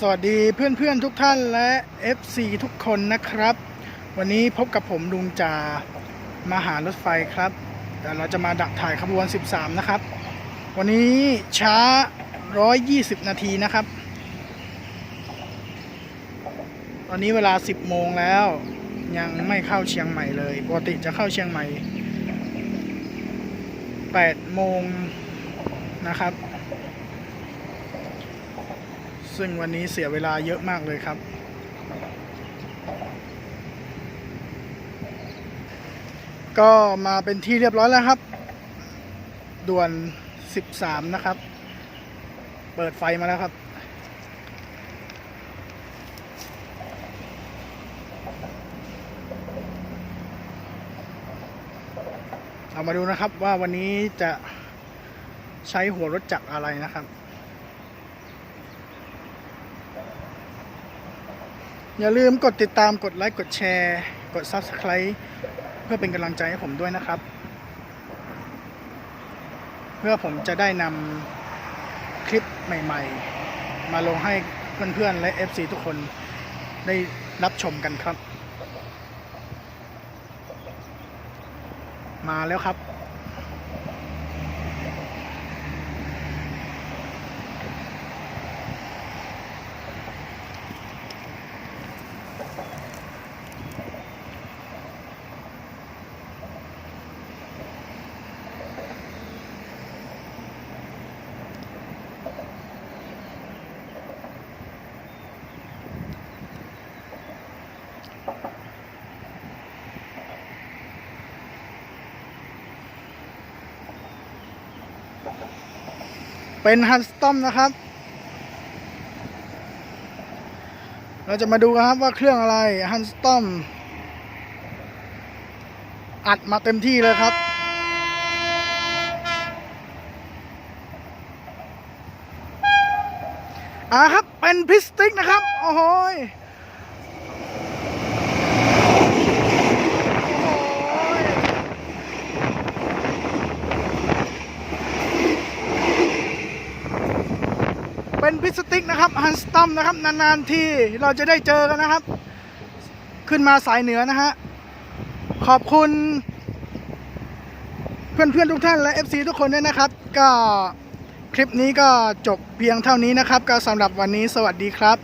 สวัสดีเพื่อนๆทุกท่านและ FC ทุกคนนะครับ วันนี้พบกับผมลุงจามาหารถไฟครับเดี๋ยวเราจะมาดักถ่ายขบวน 13 นะครับ วันนี้ช้า 120 นาทีนะครับ ตอนนี้เวลา 10 โมงแล้ว ยังไม่เข้าเชียงใหม่เลยปกติจะเข้าเชียงใหม่ 8 โมงนะครับ ซึ่งวันนี้เสียเวลาเยอะมากเลยครับ ก็มาเป็นที่เรียบร้อยแล้วครับ ด่วน 13 นะครับ เปิดไฟมาแล้วครับเรามาดูนะครับว่าวันนี้จะใช้หัวรถจักรอะไรนะครับ อย่าลืมกดติดตามกดไลค์กดแชร์ กด Subscribe เพื่อเป็นกำลังใจให้ผมด้วยนะครับ เพื่อผมจะได้นำคลิปใหม่ ๆ มาลงให้เพื่อนๆและ FC ทุกคนได้รับชมกันครับ มาแล้วครับ เป็นฮันสตอมนะครับ เราจะมาดูกันครับว่าเครื่องอะไรฮันสตอมอัดมาเต็มที่เลยครับอ่าครับ เป็นพิสติกนะครับ โอ้โหยโอ้โหย เป็นพิสติกนะครับฮันสตัมนะครับนานๆที่เราจะได้เจอกันนะครับ ขึ้นมาสายเหนือนะฮะขอบคุณ เพื่อนๆทุกท่านและ FC ทุกคนด้วยนะครับ ก็คลิปนี้ก็จบเพียงเท่านี้นะครับ ก็สำหรับวันนี้สวัสดีครับ